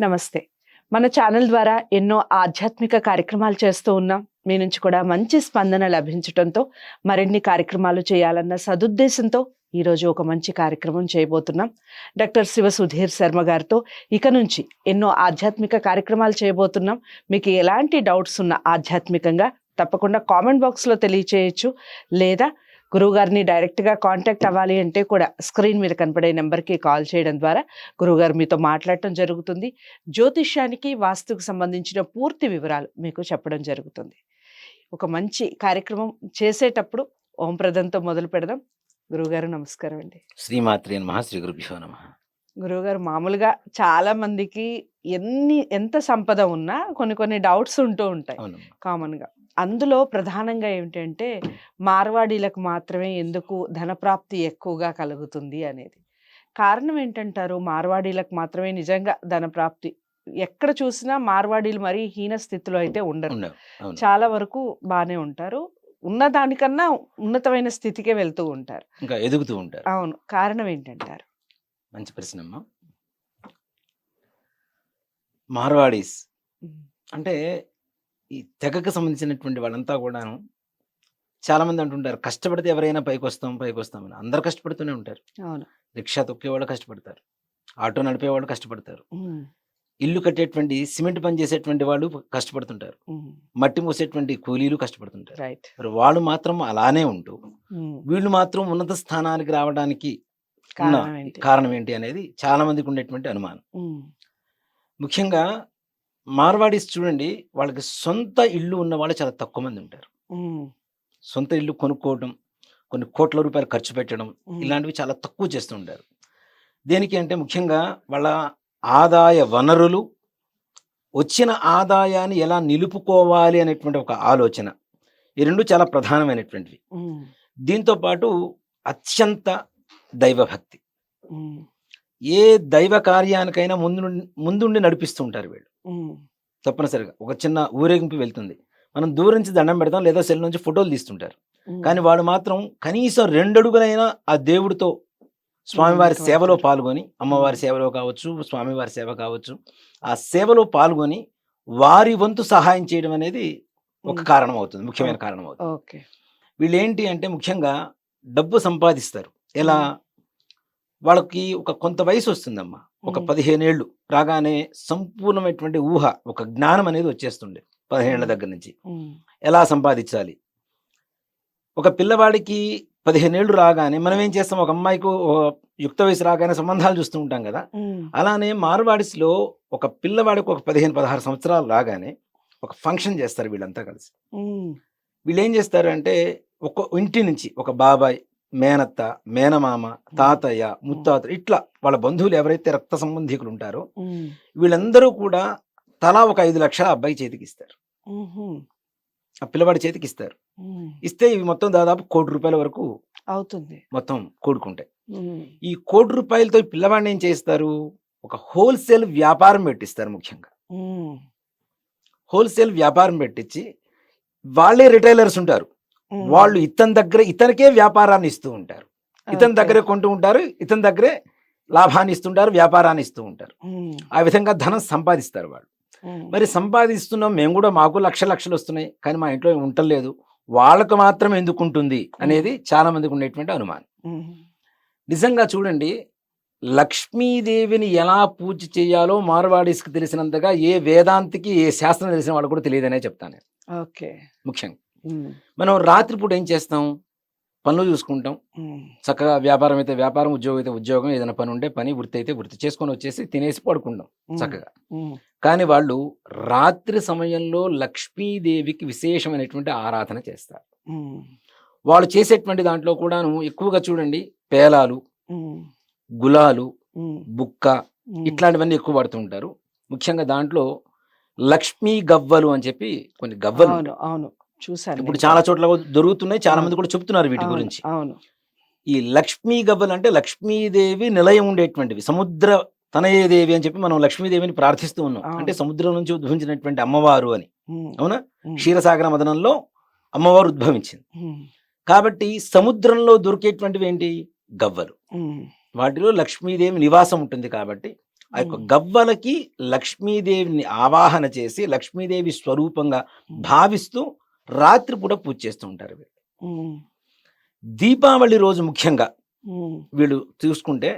నమస్తే. మన ఛానల్ ద్వారా ఎన్నో ఆధ్యాత్మిక కార్యక్రమాలు చేస్తూ ఉన్నాం. మీ నుంచి కూడా మంచి స్పందన లభించడంతో మరిన్ని కార్యక్రమాలు చేయాలన్న సదుద్దేశంతో ఈరోజు ఒక మంచి కార్యక్రమం చేయబోతున్నాం. డాక్టర్ శివ సుధీర్ శర్మ గారితో ఇక నుంచి ఎన్నో ఆధ్యాత్మిక కార్యక్రమాలు చేయబోతున్నాం. మీకు ఎలాంటి డౌట్స్ ఉన్న ఆధ్యాత్మికంగా తప్పకుండా కామెంట్ బాక్స్లో తెలియచేయచ్చు. లేదా గురువుగారిని డైరెక్ట్గా కాంటాక్ట్ అవ్వాలి అంటే కూడా స్క్రీన్ మీద కనపడే నెంబర్కి కాల్ చేయడం ద్వారా గురువుగారు మీతో మాట్లాడటం జరుగుతుంది. జ్యోతిష్యానికి వాస్తుకు సంబంధించిన పూర్తి వివరాలు మీకు చెప్పడం జరుగుతుంది. ఒక మంచి కార్యక్రమం చేసేటప్పుడు ఓం ప్రదంతో మొదలు పెడదాం. గురువుగారు నమస్కారం అండి. శ్రీమాత్రే నమ శ్రీ గురుభ్యో నమ. గురువుగారు మామూలుగా చాలా మందికి ఎన్ని ఎంత సంపద ఉన్నా కొన్ని కొన్ని డౌట్స్ ఉంటూ ఉంటాయి కామన్గా అందులో ప్రధానంగా ఏమిటంటే మార్వాడీలకు మాత్రమే ఎందుకు ధనప్రాప్తి ఎక్కువగా కలుగుతుంది అనేది. కారణం ఏంటంటారు? మార్వాడీలకు మాత్రమే నిజంగా ధనప్రాప్తి ఎక్కడ చూసినా మార్వాడీలు మరీ హీన స్థితిలో అయితే ఉండరు. చాలా వరకు బాగానే ఉంటారు. ఉన్న దానికన్నా ఉన్నతమైన స్థితికే వెళ్తూ ఉంటారు. ఇంకా ఎదుగుతూ ఉంటారు. అవును. కారణం ఏంటంటారు? మంచి ప్రశ్న అమ్మా మార్వాడీస్ అంటే ఈ తెగకు సంబంధించినటువంటి వాళ్ళంతా కూడాను చాలా మంది అంటుంటారు కష్టపడితే ఎవరైనా పైకి వస్తాం పైకి వస్తామని అందరు కష్టపడుతూనే ఉంటారు. అవును. రిక్షా తొక్కేవాళ్ళు కష్టపడతారు. ఆటో నడిపేవాళ్ళు కష్టపడతారు. ఇల్లు కట్టేటువంటి సిమెంట్ పని చేసేటువంటి వాళ్ళు కష్టపడుతుంటారు. మట్టి మూసేటువంటి కూలీలు కష్టపడుతుంటారు. మరి వాళ్ళు మాత్రం అలానే ఉంటూ వీళ్ళు మాత్రం ఉన్నత స్థానానికి రావడానికి కారణం ఏంటి? అనేది చాలా మందికి ఉండేటువంటి అనుమానం. ముఖ్యంగా మార్వాడీస్ చూడండి వాళ్ళకి సొంత ఇల్లు ఉన్న వాళ్ళు చాలా తక్కువ మంది ఉంటారు. సొంత ఇల్లు కొనుక్కోవడం కొన్ని కోట్ల రూపాయలు ఖర్చు పెట్టడం ఇలాంటివి చాలా తక్కువ చేస్తూ ఉంటారు. దేనికి అంటే ముఖ్యంగా వాళ్ళ ఆదాయ వనరులు వచ్చిన ఆదాయాన్ని ఎలా నిలుపుకోవాలి అనేటువంటి ఒక ఆలోచన. ఈ రెండు చాలా ప్రధానమైనటువంటివి. దీంతో పాటు అత్యంత దైవభక్తి. ఏ దైవ కార్యానికైనా ముందు ముందుండి నడిపిస్తూ ఉంటారు వీళ్ళు. తప్పనిసరిగా. ఒక చిన్న ఊరేగింపు వెళ్తుంది. మనం దూరం నుంచి దండం పెడతాం లేదా సెల్ నుంచి ఫోటోలు తీస్తుంటారు. కానీ వాడు మాత్రం కనీసం రెండడుగులైనా ఆ దేవుడితో స్వామివారి సేవలో. పాల్గొని అమ్మవారి సేవలో కావచ్చు స్వామివారి సేవ కావచ్చు ఆ సేవలో పాల్గొని వారి వంతు సహాయం చేయడం అనేది ఒక కారణం అవుతుంది ముఖ్యమైన. కారణం అవుతుంది. ఓకే. వీళ్ళు ఏంటి అంటే ముఖ్యంగా డబ్బు సంపాదిస్తారు. ఎలా. వాళ్ళకి ఒక కొంత వయసు వస్తుందమ్మా. ఒక మ్మ్. పదిహేనేళ్ళు రాగానే సంపూర్ణమైనటువంటి ఊహ ఒక జ్ఞానం అనేది వచ్చేస్తుండే పదిహేనేళ్ళ. దగ్గర నుంచి. ఎలా సంపాదించాలి? ఒక పిల్లవాడికి పదిహేనేళ్ళు రాగానే మనం ఏం చేస్తాం? ఒక అమ్మాయికి యుక్త వయసు రాగానే సంబంధాలు చూస్తూ ఉంటాం కదా. అలానే మార్వాడిస్లో ఒక పిల్లవాడికి ఒక పదిహేను పదహారు సంవత్సరాలు రాగానే ఒక ఫంక్షన్ చేస్తారు వీళ్ళంతా కలిసి. వీళ్ళు ఏం చేస్తారు అంటే ఒక ఇంటి నుంచి ఒక బాబాయ్ మేనత్త మేనమామ తాతయ్య ముత్తాత ఇట్లా వాళ్ళ బంధువులు ఎవరైతే రక్త సంబంధికులు ఉంటారో వీళ్ళందరూ కూడా తలా ఒక ఐదు లక్షల అబ్బాయి చేతికి ఇస్తారు. ఆ పిల్లవాడి చేతికి ఇస్తారు. ఇస్తే ఇవి మొత్తం దాదాపు కోటి రూపాయల వరకు అవుతుంది. మొత్తం కూడుకుంటాయి. ఈ కోటి రూపాయలతో ఈ పిల్లవాడిని ఏం చేస్తారు? ఒక హోల్సేల్ వ్యాపారం పెట్టిస్తారు ముఖ్యంగా. హోల్సేల్ వ్యాపారం పెట్టించి వాళ్ళే రిటైలర్స్ ఉంటారు. వాళ్ళు ఇతని దగ్గర ఇతనికే వ్యాపారాన్ని ఇస్తూ ఉంటారు. ఇతని. దగ్గరే కొంటూ ఉంటారు ఇతని దగ్గరే లాభాన్ని ఇస్తుంటారు వ్యాపారాన్ని ఇస్తూ ఉంటారు. ఆ విధంగా ధనం సంపాదిస్తారు వాళ్ళు. మరి సంపాదిస్తున్నాం మేము కూడా మాకు లక్ష లక్షలు వస్తున్నాయి కానీ మా ఇంట్లో ఉండలేదు వాళ్ళకు మాత్రం ఎందుకు ఉంటుంది అనేది చాలా మందికి ఉండేటువంటి అనుమానం. నిజంగా చూడండి లక్ష్మీదేవిని ఎలా పూజ చేయాలో మార్వాడీస్కి తెలిసినంతగా ఏ వేదాంతికి ఏ శాస్త్రం తెలిసిన వాళ్ళు కూడా తెలియదనే చెప్తాను ఓకే. ముఖ్యంగా. మనం రాత్రిపూట ఏం చేస్తాం? పనులు చూసుకుంటాం. చక్కగా వ్యాపారం అయితే వ్యాపారం ఉద్యోగం అయితే ఉద్యోగం ఏదైనా పని ఉంటే పని వృత్తి అయితే వృత్తి. చేసుకొని వచ్చేసి తినేసి పడుకుంటాం చక్కగా. కానీ వాళ్ళు రాత్రి సమయంలో లక్ష్మీదేవికి విశేషమైనటువంటి ఆరాధన చేస్తారు. వాళ్ళు చేసేటువంటి దాంట్లో కూడాను ఎక్కువగా చూడండి పేలాలు గులాలు బుక్క ఇట్లాంటివన్నీ ఎక్కువ పడుతూ ఉంటారు. ముఖ్యంగా దాంట్లో లక్ష్మీ గవ్వలు అని చెప్పి కొన్ని గవ్వలు. అవును. చూసాను ఇప్పుడు. చాలా చోట్ల దొరుకుతున్నాయి చాలా. మంది కూడా చెప్తున్నారు వీటి గురించి. అవును. ఈ లక్ష్మీ గవ్వలు అంటే లక్ష్మీదేవి నిలయం ఉండేటువంటివి సముద్ర తనయేదేవి అని చెప్పి మనం లక్ష్మీదేవిని ప్రార్థిస్తూ ఉన్నాం. అంటే సముద్రం నుంచి ఉద్భవించినటువంటి అమ్మవారు అని. అవునా? క్షీరసాగర మదనంలో అమ్మవారు ఉద్భవించింది. కాబట్టి సముద్రంలో దొరికేటువంటివి ఏంటి? గవ్వలు. వాటిలో లక్ష్మీదేవి నివాసం ఉంటుంది కాబట్టి ఆ యొక్క. గవ్వలకి లక్ష్మీదేవిని ఆవాహన చేసి లక్ష్మీదేవి స్వరూపంగా భావిస్తూ రాత్రిపూట పూజ చేస్తూ ఉంటారు వీళ్ళు. దీపావళి రోజు ముఖ్యంగా వీళ్ళు చూసుకుంటే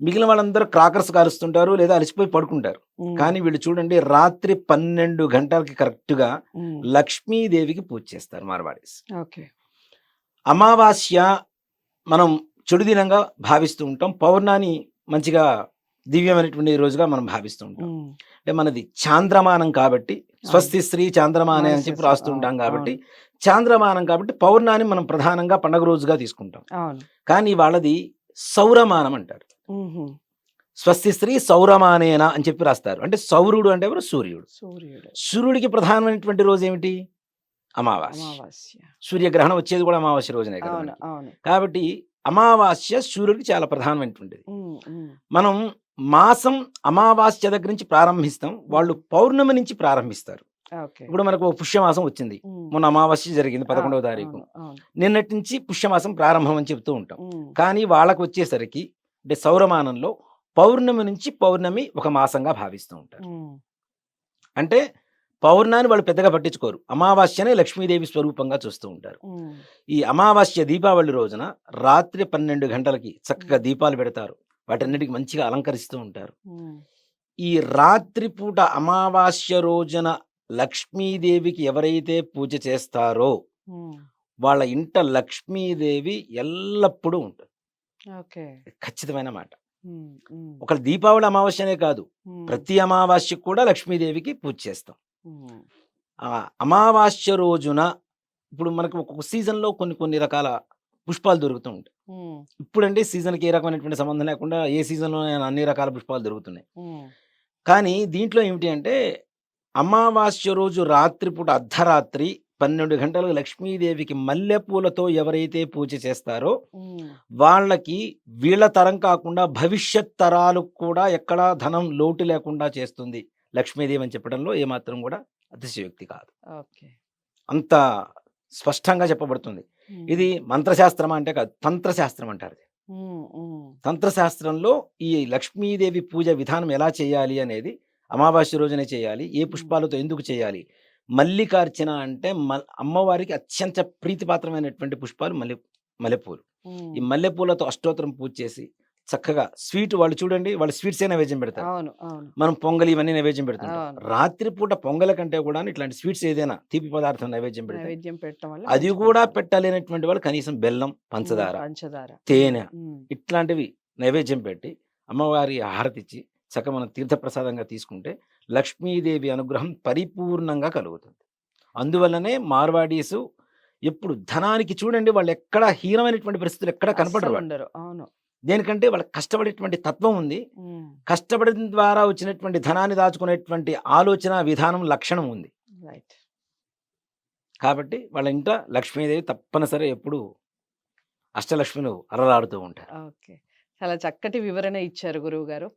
మిగిలిన వాళ్ళందరూ క్రాకర్స్ కాలుస్తుంటారు లేదా అలసిపోయి పడుకుంటారు. కానీ వీళ్ళు చూడండి రాత్రి పన్నెండు గంటలకి కరెక్ట్గా లక్ష్మీదేవికి పూజ చేస్తారు మార్వాడీస్. ఓకే. అమావాస్య మనం చెడు దినంగా భావిస్తూ ఉంటాం. పౌర్ణాన్ని మంచిగా దివ్యమైనటువంటి రోజుగా మనం భావిస్తూ ఉంటాం. అంటే మనది చాంద్రమానం కాబట్టి స్వస్తి శ్రీ చాంద్రమానే అని చెప్పి రాస్తూ ఉంటాం కాబట్టి చాంద్రమానం కాబట్టి పౌర్ణాన్ని మనం ప్రధానంగా పండగ రోజుగా తీసుకుంటాం. కానీ వాళ్ళది సౌరమానం అంటారు. స్వస్తి శ్రీ సౌరమానేన అని చెప్పి రాస్తారు. అంటే సౌరుడు అంటే ఎవరు? సూర్యుడు. సూర్యుడు. సూర్యుడికి ప్రధానమైనటువంటి రోజు ఏమిటి? అమావాస్య. సూర్యగ్రహణం వచ్చేది కూడా అమావాస్య రోజునే కదా కాబట్టి అమావాస్య సూర్యుడికి చాలా ప్రధానమైనటువంటిది. మనం మాసం అమావాస్య దగ్గర నుంచి ప్రారంభిస్తాం. వాళ్ళు పౌర్ణమి నుంచి ప్రారంభిస్తారు. ఇప్పుడు మనకు పుష్యమాసం వచ్చింది. మొన్న అమావాస్య జరిగింది పదకొండవ తారీఖు. నిన్నటి నుంచి పుష్యమాసం ప్రారంభం అని చెప్తూ ఉంటాం. కానీ వాళ్ళకు వచ్చేసరికి అంటే సౌరమానంలో పౌర్ణమి నుంచి పౌర్ణమి ఒక మాసంగా భావిస్తూ ఉంటారు. అంటే పౌర్ణాన్ని వాళ్ళు పెద్దగా పట్టించుకోరు. అమావాస్యనే లక్ష్మీదేవి స్వరూపంగా చూస్తూ ఉంటారు. ఈ అమావాస్య దీపావళి రోజున రాత్రి పన్నెండు గంటలకి చక్కగా దీపాలు పెడతారు. వాటన్నిటికి మంచిగా అలంకరిస్తూ ఉంటారు. ఈ రాత్రిపూట అమావాస్య రోజున లక్ష్మీదేవికి ఎవరైతే పూజ చేస్తారో వాళ్ళ ఇంట లక్ష్మీదేవి ఎల్లప్పుడూ ఉంటుంది. ఖచ్చితమైన మాట. ఒక దీపావళి అమావాస్యనే కాదు ప్రతి అమావాస్యకు కూడా లక్ష్మీదేవికి పూజ చేస్తాం. అమావాస్య రోజున ఇప్పుడు మనకు ఒక్కొక్క సీజన్లో కొన్ని కొన్ని రకాల పుష్పాలు దొరుకుతూ ఉంటాయి. ఇప్పుడంటే సీజన్కి ఏ రకమైనటువంటి సంబంధం లేకుండా ఏ సీజన్లో అన్ని రకాల పుష్పాలు దొరుకుతున్నాయి. కానీ దీంట్లో ఏమిటి అంటే అమావాస్య రోజు రాత్రిపూట అర్ధరాత్రి పన్నెండు గంటలకు లక్ష్మీదేవికి మల్లెపూలతో ఎవరైతే పూజ చేస్తారో వాళ్ళకి వీళ్ళ తరం కాకుండా భవిష్యత్ తరాలకు కూడా ఎక్కడా ధనం లోటు లేకుండా చేస్తుంది. లక్ష్మీదేవి అని చెప్పడంలో ఏమాత్రం కూడా అతిశయోక్తి కాదు. అంత స్పష్టంగా చెప్పబడుతుంది. ఇది మంత్రశాస్త్రం అంటే కాదు తంత్రశాస్త్రం అంటారు తంత్రశాస్త్రంలో ఈ లక్ష్మీదేవి పూజ విధానం ఎలా చేయాలి అనేది అమావాస్య రోజునే చేయాలి ఏ పుష్పాలతో ఎందుకు చేయాలి మల్లికార్చన అంటే అమ్మవారికి అత్యంత ప్రీతిపాత్రమైనటువంటి పుష్పాలు మల్లె మల్లెపూలు. ఈ మల్లెపూలతో అష్టోత్తరం పూజ చేసి చక్కగా స్వీట్ వాళ్ళు చూడండి వాళ్ళు స్వీట్సే నైవేద్యం పెడతారు. అవును అవును. మనం పొంగలి ఇవన్నీ నైవేద్యం పెడుతుంటాం. అవును. రాత్రిపూట పొంగల కంటే కూడా ఇట్లాంటి స్వీట్స్ ఏదైనా తీపి పదార్థం నైవేద్యం పెడతాం అది కూడా. పెట్టలేనటువంటి వాళ్ళు కనీసం బెల్లం పంచదార పంచదార. తేనె ఇట్లాంటివి నైవేద్యం పెట్టి అమ్మవారి హారతి ఇచ్చి చక్క మనం తీర్థప్రసాదంగా తీసుకుంటే లక్ష్మీదేవి అనుగ్రహం పరిపూర్ణంగా కలుగుతుంది. అందువల్లనే మార్వాడీసు ఎప్పుడు ధనానికి చూడండి వాళ్ళు ఎక్కడ హీనమైనటువంటి పరిస్థితులు ఎక్కడ కనపడరు అవును. దేనికంటే వాళ్ళకి కష్టపడేటువంటి తత్వం ఉంది. కష్టపడిన ద్వారా వచ్చినటువంటి ధనాన్ని దాచుకునేటువంటి ఆలోచన విధానం లక్షణం ఉంది. రైట్ కాబట్టి వాళ్ళ ఇంట లక్ష్మీదేవి తప్పనిసరి ఎప్పుడు అష్టలక్ష్మిలు అలరాడుతూ ఉంటారు. ఓకే. చాలా చక్కటి వివరణ ఇచ్చారు గురువు గారు